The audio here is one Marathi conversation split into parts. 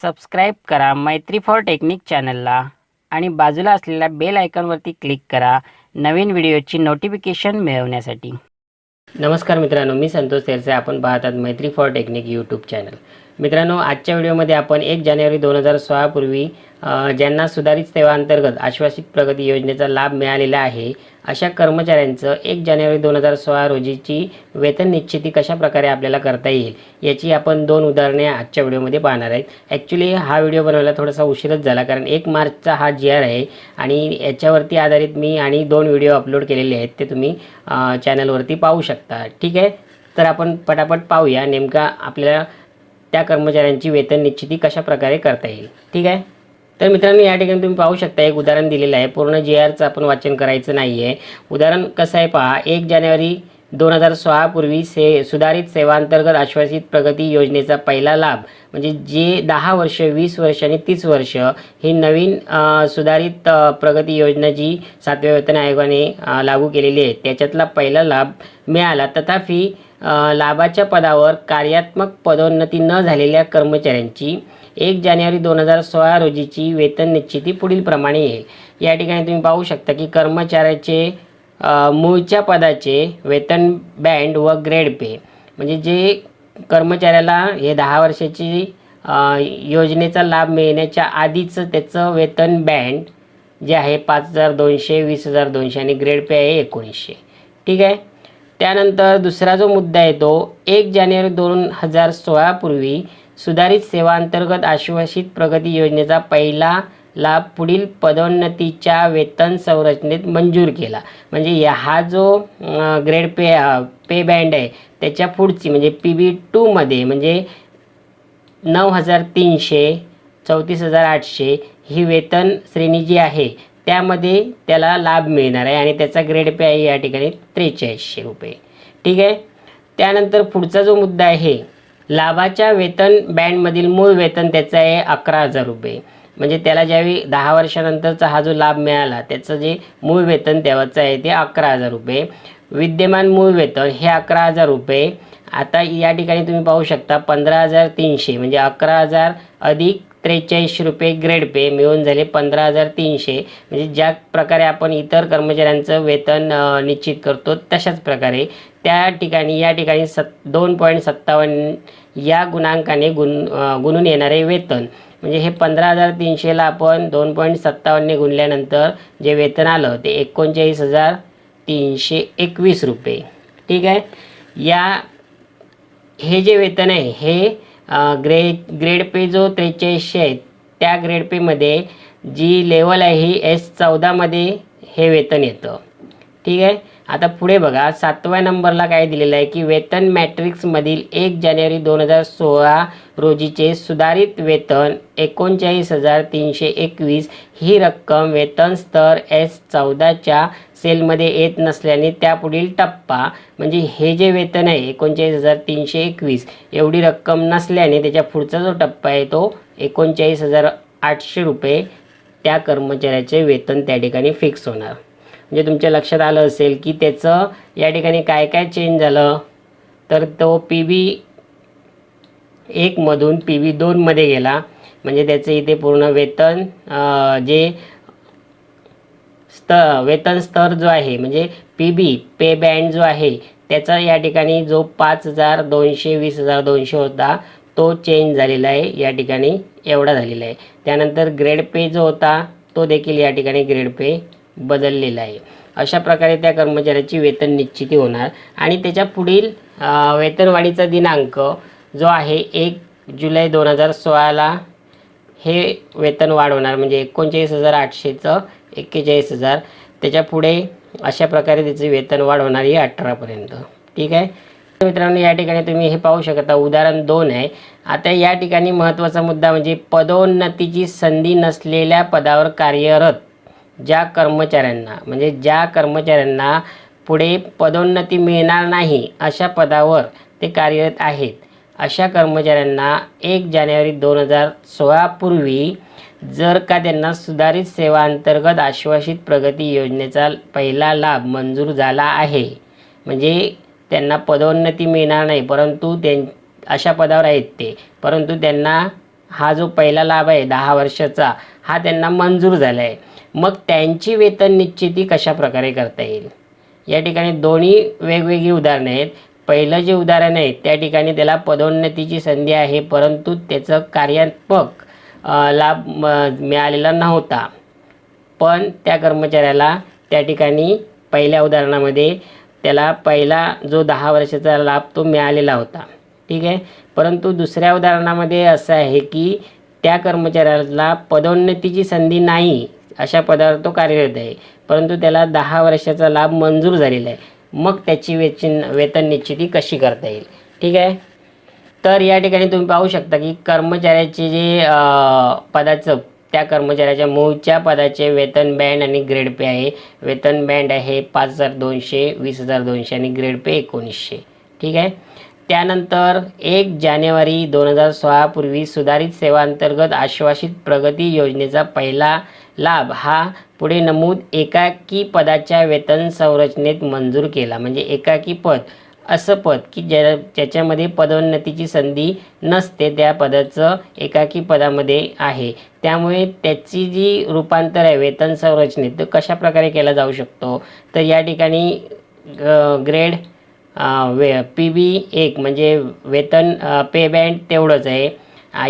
सबस्क्राईब करा मैत्री फॉर टेक्निक चॅनलला आणि बाजूला असलेल्या बेल आयकॉनवरती क्लिक करा नवीन व्हिडिओची नोटिफिकेशन मिळवण्यासाठी. नमस्कार मित्रांनो मी संतोष तेरसे आपण पाहतात मैत्री फॉर टेक्निक यूट्यूब चॅनल मित्रांनो आजच्या व्हिडिओमध्ये आपण एक जानेवारी दोन हजार सोळापूर्वी ज्यांना सुधारित सेवांतर्गत आश्वासित प्रगती योजनेचा लाभ मिळालेला आहे अशा कर्मचाऱ्यांचं एक जानेवारी दोन हजार सोळा रोजीची वेतन निश्चिती कशा प्रकारे आपल्याला करता येईल याची आपण दोन उदाहरणे आजच्या व्हिडिओमध्ये पाहणार आहेत. ॲक्च्युली हा व्हिडिओ बनवायला थोडासा उशीरच झाला कारण एक मार्चचा हा जी आर आहे आणि याच्यावरती आधारित मी आणि दोन व्हिडिओ अपलोड केलेले आहेत ते तुम्ही चॅनलवरती पाहू शकता. ठीक आहे? तर आपण पटापट पाहूया नेमका आपल्याला त्या कर्मचाऱ्यांची वेतन निश्चिती कशा प्रकारे करता येईल? ठीक आहे? तर मित्रांनो या ठिकाणी तुम्ही पाहू शकता एक उदाहरण दिलेलं आहे. पूर्ण जी आरचं आपण वाचन करायचं नाही आहे उदाहरण कसं आहे पहा एक जानेवारी दोन हजार सोळापूर्वी से सुधारित सेवांतर्गत आश्वासित प्रगती योजनेचा पहिला लाभ म्हणजे जे दहा वर्ष वीस वर्ष आणि तीस वर्ष ही नवीन सुधारित प्रगती योजना जी सातव्या वेतन आयोगाने लागू केलेली आहे त्याच्यातला पहिला लाभ मिळाला. तथापि लाभाच्या पदावर कार्यात्मक पदोन्नती न झालेल्या कर्मचाऱ्यांची एक जानेवारी दोन हजार सोळा रोजीची वेतन निश्चिती पुढील प्रमाणे येईल. या ठिकाणी तुम्ही पाहू शकता की कर्मचाऱ्याचे मूळच्या पदाचे वेतन बँड व ग्रेड पे. म्हणजे जे कर्मचाऱ्याला हे दहा वर्षाची योजनेचा लाभ मिळण्याच्या आधीचं त्याचं वेतन बँड जे आहे पाच हजार दोनशे वीस हजार दोनशे आणि ग्रेड पे आहे एकोणीसशे. ठीक आहे? त्यानंतर दुसरा जो मुद्दा आहे तो एक जानेवारी दोन हजार सोळापूर्वी सुधारित सेवांतर्गत आश्वासित प्रगती योजनेचा पहिला लाभ पुढील पदोन्नतीच्या वेतन संरचनेत मंजूर केला. म्हणजे या हा जो ग्रेड पे पे बँड आहे त्याच्या पुढची म्हणजे पी बी टूमध्ये म्हणजे नऊ हजार तीनशे चौतीस हजार आठशे ही वेतन श्रेणी जी आहे त्यामध्ये त्याला लाभ मिळणार आहे आणि त्याचा ग्रेड पे आहे या ठिकाणी त्रेचाळीसशे रुपये. ठीक आहे? त्यानंतर पुढचा जो मुद्दा आहे लाभाच्या वेतन बँडमधील मूळ वेतन त्याचं आहे अकरा हजार रुपये. म्हणजे त्याला ज्यावेळी दहा वर्षानंतरचा हा जो लाभ मिळाला त्याचं जे मूळ वेतन तेव्हाचं आहे ते अकरा हजार रुपये. विद्यमान मूळ वेतन हे अकरा हजार रुपये. आता या ठिकाणी तुम्ही पाहू शकता पंधरा हजार तीनशे म्हणजे अकरा हजार अधिक त्रेचाळीसशे रुपये ग्रेड पे मिळून झाले पंधरा हजार तीनशे. म्हणजे ज्या प्रकारे आपण इतर कर्मचाऱ्यांचं वेतन निश्चित करतो तशाच प्रकारे त्या ठिकाणी या ठिकाणी सत् दोन पॉईंट सत्तावन्न या गुणांकाने गुण गुणून येणारे वेतन. म्हणजे हे पंधरा हजार तीनशेला आपण दोन पॉईंट सत्तावन्नने गुणल्यानंतर जे वेतन आलं ते एकोणचाळीस हजार तीनशे एकवीस रुपये. ठीक आहे? या हे जे वेतन आहे हे ग्रे ग्रेड पे जो त्रेचाळीसशे आहे त्या ग्रेड पेमध्ये जी लेवल आहे ही एस चौदामध्ये हे वेतन येतं. ठीक आहे? आता पुढे बघा सातव्या नंबरला काय दिलेलं आहे की वेतन मॅट्रिक्समधील एक जानेवारी दोन हजार सोळा रोजीचे सुधारित वेतन एकोणचाळीस हजार तीनशे एकवीस ही रक्कम वेतन स्तर एस चौदाच्या सेलमध्ये येत नसल्याने त्यापुढील टप्पा म्हणजे हे जे वेतन आहे एकोणचाळीस हजार तीनशे एकवीस एवढी रक्कम नसल्याने त्याच्या पुढचा जो टप्पा आहे तो एकोणचाळीस हजार आठशे रुपये त्या कर्मचाऱ्याचे वेतन त्या ठिकाणी फिक्स होणार. म्हणजे तुमच्या लक्षात आलं असेल की त्याचं या ठिकाणी काय काय चेंज झालं? तर तो पी बी एकमधून पी व्ही दोनमध्ये गेला. म्हणजे त्याचं इथे पूर्ण वेतन जे स्त वेतन स्तर जो आहे म्हणजे पी बी पे बँड जो आहे त्याचा या ठिकाणी जो पाच हजार दोनशे वीस हजार दोनशे होता तो चेंज झालेला आहे या ठिकाणी एवढा झालेला आहे. त्यानंतर ग्रेड पे जो होता तो देखील या ठिकाणी ग्रेड पे बदललेला आहे. अशा प्रकारे त्या कर्मचाऱ्याची वेतन निश्चिती होणार. आणि त्याच्या पुढील वेतनवाढीचा दिनांक जो आहे एक जुलै दोन हजार सोळाला हे वेतन वाढवणार. म्हणजे एकोणचाळीस हजार आठशेचं एक्केचाळीस हजार. त्याच्या पुढे अशा प्रकारे त्याचे वेतन वाढवणार आहे अठरापर्यंत. ठीक आहे? मित्रांनो या ठिकाणी तुम्ही हे पाहू शकता. उदाहरण दोन आहे. आता या ठिकाणी महत्त्वाचा मुद्दा म्हणजे पदोन्नतीची संधी नसलेल्या पदावर कार्यरत ज्या कर्मचाऱ्यांना म्हणजे ज्या कर्मचाऱ्यांना पुढे पदोन्नती मिळणार नाही अशा पदावर ते कार्यरत आहेत. अशा कर्मचाऱ्यांना एक जानेवारी दोन हजार सोळापूर्वी जर का त्यांना सुधारित सेवांतर्गत आश्वासित प्रगती योजनेचा पहिला लाभ मंजूर झाला आहे म्हणजे त्यांना पदोन्नती मिळणार नाही परंतु त्यां अशा पदावर आहेत ते परंतु त्यांना हा जो पहिला लाभ आहे दहा वर्षाचा हा त्यांना मंजूर झाला आहे मग त्यांची वेतन निश्चिती कशा प्रकारे करता येईल? या ठिकाणी दोन्ही वेगवेगळी उदाहरणं आहेत. पहिलं जे उदाहरण आहे त्या ठिकाणी त्याला पदोन्नतीची संधी आहे परंतु त्याचं कार्यात्मक लाभ म, मिळालेला नव्हता. पण त्या कर्मचाऱ्याला त्या ठिकाणी पहिल्या उदाहरणामध्ये त्याला पहिला जो दहा वर्षाचा लाभ तो मिळालेला होता. ठीक आहे? परंतु दुसऱ्या उदाहरणामध्ये असं आहे की त्या कर्मचाऱ्याला पदोन्नतीची संधी नाही. अशा पदावर तो कार्यरत आहे. परंतु त्याला दहा वर्षाचा लाभ मंजूर झालेला आहे. मग त्याची वेचिन वेतन निश्चिती कशी करता येईल? ठीक आहे? तर या ठिकाणी तुम्ही पाहू शकता की कर्मचाऱ्याचे जे पदाचं त्या कर्मचाऱ्याच्या मूळच्या पदाचे वेतन बँड आणि ग्रेड पे आहे. वेतन बँड आहे पाच हजार दोनशे वीस हजार दोनशे आणि ग्रेड पे एकोणीसशे. ठीक आहे? त्यानंतर एक जानेवारी दोन हजार सोळापूर्वी सुधारित सेवांतर्गत आश्वासित प्रगती योजनेचा पहिला लाभ हा पुढे नमूद एकाकी पदाच्या वेतन संरचनेत मंजूर केला. म्हणजे एकाकी पद असं पद की ज्या ज्याच्यामध्ये पदोन्नतीची संधी नसते त्या पदाचं एकाकी पदामध्ये आहे. त्यामुळे त्याची जी रूपांतर आहे वेतन संरचनेत तो कशा प्रकारे केला जाऊ शकतो? तर या ठिकाणी ग्रेड वे पी बी एक म्हणजे वेतन पे बँड तेवढंच आहे.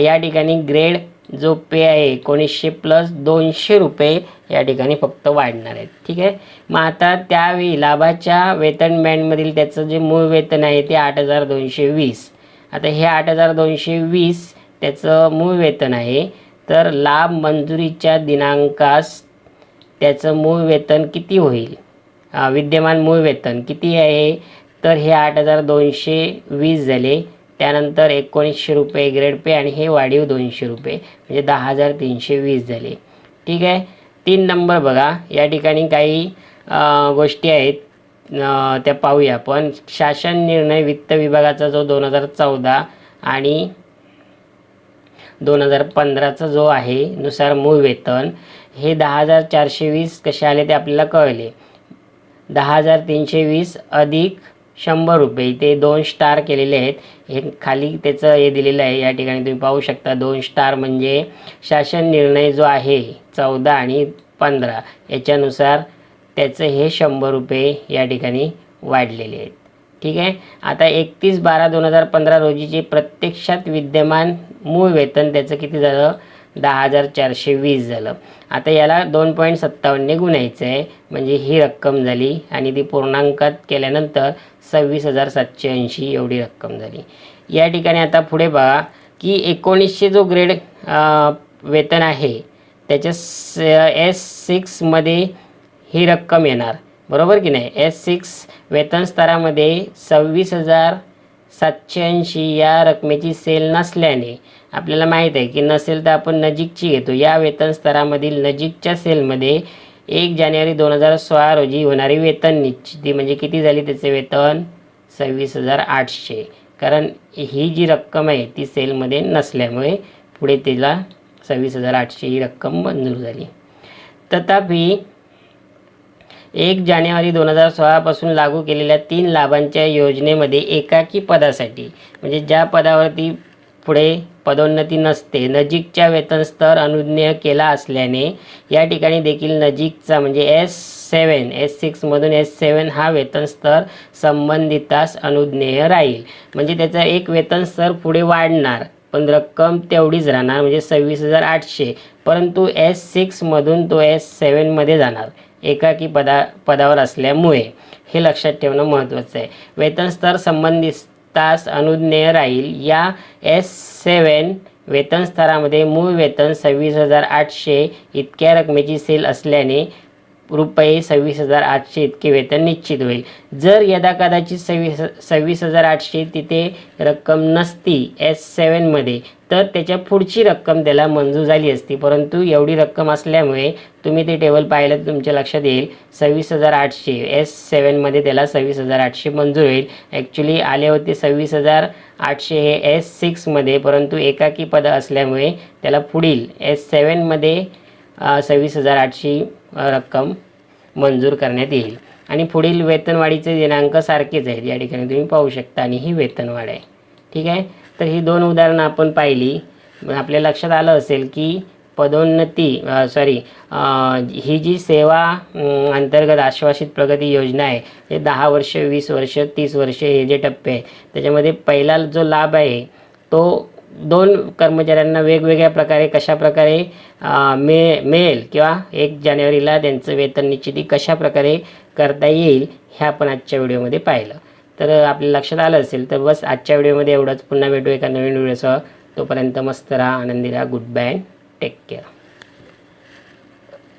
या ठिकाणी ग्रेड जो पे आहे एकोणीसशे प्लस दोनशे रुपये या ठिकाणी फक्त वाढणार आहेत. ठीक आहे? मग आता त्यावेळी लाभाच्या वेतन बँडमधील त्याचं जे मूळ वेतन आहे ते आठ हजार दोनशे वीस. आता हे आठ हजार दोनशे वीस त्याचं मूळ वेतन आहे. तर लाभ मंजुरीच्या दिनांकास त्याचं मूळ वेतन किती होईल? विद्यमान मूळ वेतन किती आहे? तर हे आठ हजार दोनशे वीस झाले. त्यानंतर एकोणीसशे रुपये ग्रेड पे आणि हे वाढीव दोनशे रुपये म्हणजे दहा हजार तीनशे वीस झाले. ठीक आहे? तीन नंबर बघा. या ठिकाणी काही गोष्टी आहेत. त्या पाहूया आपण. शासन निर्णय वित्त विभागाचा जो दोन हजार चौदा आणि दोन हजार पंधराचा जो आहे नुसार मूळ वेतन हे दहा हजार चारशे वीस कसे आले ते आपल्याला कळले. दहा हजार तीनशे वीस अधिक शंभर रुपये. इथे दोन स्टार केलेले आहेत. हे खाली त्याचं हे दिलेलं आहे. या ठिकाणी तुम्ही पाहू शकता दोन स्टार म्हणजे शासन निर्णय जो आहे चौदा आणि पंधरा याच्यानुसार त्याचं हे शंभर रुपये या ठिकाणी वाढलेले आहेत. ठीक आहे? आता एकतीस बारा दोन हजार पंधरा रोजीचे प्रत्यक्षात विद्यमान मूळ वेतन त्याचं किती झालं? दहा हजार चारशे वीस झालं. आता याला दोन पॉईंट सत्तावन्नने गुणायचं आहे म्हणजे ही रक्कम झाली आणि ती पूर्णांकात केल्यानंतर सव्वीस हजार सातशे ऐंशी एवढी रक्कम झाली. या ठिकाणी आता पुढे बघा की एकोणीसशे जो ग्रेड वेतन आहे त्याच्या स एस सिक्समध्ये ही रक्कम येणार. बरोबर की नाही? एस सिक्स वेतन स्तरामध्ये सव्वीस हजार सातशे ऐंशी या रकमेची सेल नसल्याने आपल्याला माहीत आहे की नसेल तर आपण नजीकची घेतो. या वेतन स्तरामधील नजीकच्या सेलमध्ये एक जानेवारी दोन हजार सोळा रोजी होणारी वेतन निश्चिती म्हणजे किती झाली त्याचे वेतन? सव्वीस हजार आठशे. कारण ही जी रक्कम आहे ती सेलमध्ये नसल्यामुळे पुढे तिला सव्वीस हजार आठशे ही रक्कम मंजूर झाली. तथापि एक जानेवारी दोन हजार सोळापासून लागू केलेल्या तीन लाभांच्या योजनेमध्ये एकाकी पदासाठी म्हणजे ज्या पदावरती पुढे पदोन्नती नसते नजीकच्या वेतन स्तर अनुज्ञेय केला असल्याने या ठिकाणी देखील नजीकचा म्हणजे एस सेवन एस सिक्समधून एस सेवन हा वेतन स्तर संबंधितास अनुज्ञेय राहील. म्हणजे त्याचा एक वेतन स्तर पुढे वाढणार पण रक्कम तेवढीच राहणार म्हणजे सव्वीस हजार आठशे परंतु एस सिक्समधून तो एस सेवनमध्ये जाणार. एकाकी पदा पदावर असल्यामुळे हे लक्षात ठेवणं महत्त्वाचं आहे. वेतन संबंधित तास अनुज्ञेय राहील. या एस सेवन वेतन स्तरामध्ये मूळ वेतन सव्वीस हजार आठशे इतक्या रकमेची सेल असल्याने रुपये सव्वीस हजार आठशे इतके वेतन निश्चित होईल. जर यदा कदाचित सव्वीस सव्वीस हजार आठशे तिथे रक्कम नसती एस सेवनमध्ये तर त्याच्या पुढची रक्कम त्याला मंजूर झाली असती. परंतु एवढी रक्कम असल्यामुळे तुम्ही ते टेबल पाहिलं तर तुमच्या लक्षात येईल. सव्वीस हजार आठशे एस सेवनमध्ये त्याला सव्वीस हजार आठशे मंजूर होईल. ॲक्च्युली आले होते सव्वीस हजार आठशे हे एस सिक्समध्ये परंतु एकाकी पद असल्यामुळे त्याला पुढील एस सेवनमध्ये सव्वीस हजार आठशे रक्कम मंजूर करण्यात येईल. आणि पुढील वेतनवाढीचे दिनांक सारखेच आहेत. या ठिकाणी तुम्ही पाहू शकता आणि ही वेतनवाढ आहे. ठीक आहे? तर ही दोन उदाहरणं आपण पाहिली. आपल्या लक्षात आलं असेल की पदोन्नती सॉरी ही जी सेवा अंतर्गत आश्वासित प्रगती योजना आहे हे दहा वर्ष वीस वर्ष तीस वर्ष हे जे टप्पे आहे त्याच्यामध्ये पहिला जो लाभ आहे तो दोन कर्मचाऱ्यांना वेगवेगळ्या प्रकारे कशा प्रकारे मे मिळेल किंवा एक जानेवारीला त्यांचं वेतन निश्चिती कशा प्रकारे करता येईल हे आपण आजच्या व्हिडिओमध्ये पाहिलं. तर आपल्या लक्षात आलं असेल तर बस आजच्या व्हिडिओमध्ये एवढंच. पुन्हा भेटू एका नवीन व्हिडिओसह. तोपर्यंत मस्त राहा आनंदी राहा. Good bye take care